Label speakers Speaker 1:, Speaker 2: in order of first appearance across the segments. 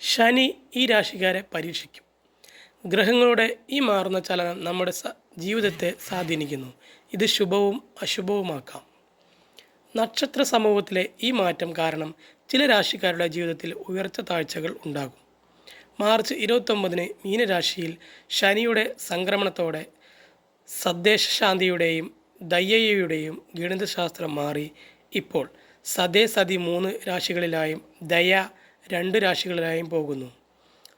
Speaker 1: ശനി ഈ രാശിക്കാരെ പരീക്ഷിക്കും. ഗ്രഹങ്ങളുടെ ഈ മാറുന്ന ചലനം നമ്മുടെ ജീവിതത്തെ സ്വാധീനിക്കുന്നു. ഇത് ശുഭവും അശുഭവുമാക്കാം. നക്ഷത്ര സമൂഹത്തിലെ ഈ മാറ്റം കാരണം ചില രാശിക്കാരുടെ ജീവിതത്തിൽ ഉയർച്ച താഴ്ചകൾ ഉണ്ടാകും. മാർച്ച് ഇരുപത്തൊമ്പതിന് മീനരാശിയിൽ ശനിയുടെ സംക്രമണത്തോടെ സദ്ദേശശാന്തിയുടെയും ദയ്യയുടെയും ഗണിതശാസ്ത്രം മാറി. ഇപ്പോൾ സതേ സതി മൂന്ന് രാശികളിലായും ദയ രണ്ട് രാശികളിലായും പോകുന്നു.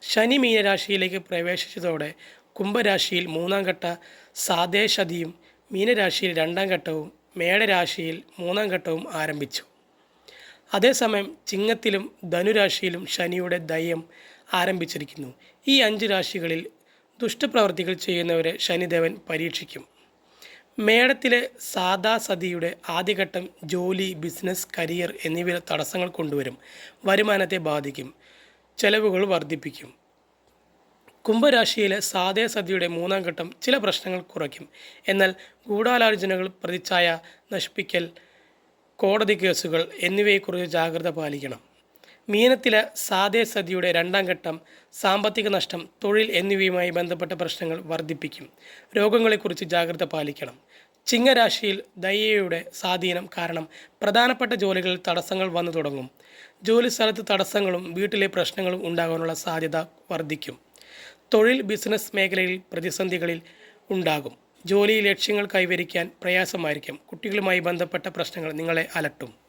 Speaker 1: ശനി മീനരാശിയിലേക്ക് പ്രവേശിച്ചതോടെ കുംഭരാശിയിൽ മൂന്നാം ഘട്ട സാദേശതിയും മീനരാശിയിൽ രണ്ടാം ഘട്ടവും മേടരാശിയിൽ മൂന്നാം ഘട്ടവും ആരംഭിച്ചു. അതേസമയം ചിങ്ങത്തിലും ധനുരാശിയിലും ശനിയുടെ ദയം ആരംഭിച്ചിരിക്കുന്നു. ഈ അഞ്ച് രാശികളിൽ ദുഷ്ടപ്രവർത്തികൾ ചെയ്യുന്നവരെ ശനിദേവൻ പരീക്ഷിക്കും. മേടത്തിലെ സാദാ സതിയുടെ ആദ്യഘട്ടം ജോലി ബിസിനസ് കരിയർ എന്നിവയിൽ തടസ്സങ്ങൾ കൊണ്ടുവരും. വരുമാനത്തെ ബാധിക്കും. ചെലവുകൾ വർദ്ധിപ്പിക്കും. കുംഭരാശിയിലെ സാധേ സതിയുടെ മൂന്നാം ഘട്ടം ചില പ്രശ്നങ്ങൾ കുറയ്ക്കും. എന്നാൽ ഗൂഢാലോചനകൾ പ്രതിച്ഛായ നശിപ്പിക്കൽ കോടതി കേസുകൾ എന്നിവയെക്കുറിച്ച് ജാഗ്രത പാലിക്കണം. മീനത്തിലെ സാധേ സതിയുടെ രണ്ടാം ഘട്ടം സാമ്പത്തിക നഷ്ടം തൊഴിൽ എന്നിവയുമായി ബന്ധപ്പെട്ട പ്രശ്നങ്ങൾ വർദ്ധിപ്പിക്കും. രോഗങ്ങളെക്കുറിച്ച് ജാഗ്രത പാലിക്കണം. ചിങ്ങരാശിയിൽ ദയയുടെ സ്വാധീനം കാരണം പ്രധാനപ്പെട്ട ജോലികളിൽ തടസ്സങ്ങൾ വന്നു തുടങ്ങും. ജോലി സ്ഥലത്ത് തടസ്സങ്ങളും വീട്ടിലെ പ്രശ്നങ്ങളും ഉണ്ടാകാനുള്ള സാധ്യത വർദ്ധിക്കും. തൊഴിൽ ബിസിനസ് മേഖലയിൽ പ്രതിസന്ധികളിൽ ഉണ്ടാകും. ജോലി ലക്ഷ്യങ്ങൾ കൈവരിക്കാൻ പ്രയാസമായിരിക്കും. കുട്ടികളുമായി ബന്ധപ്പെട്ട പ്രശ്നങ്ങൾ നിങ്ങളെ അലട്ടും.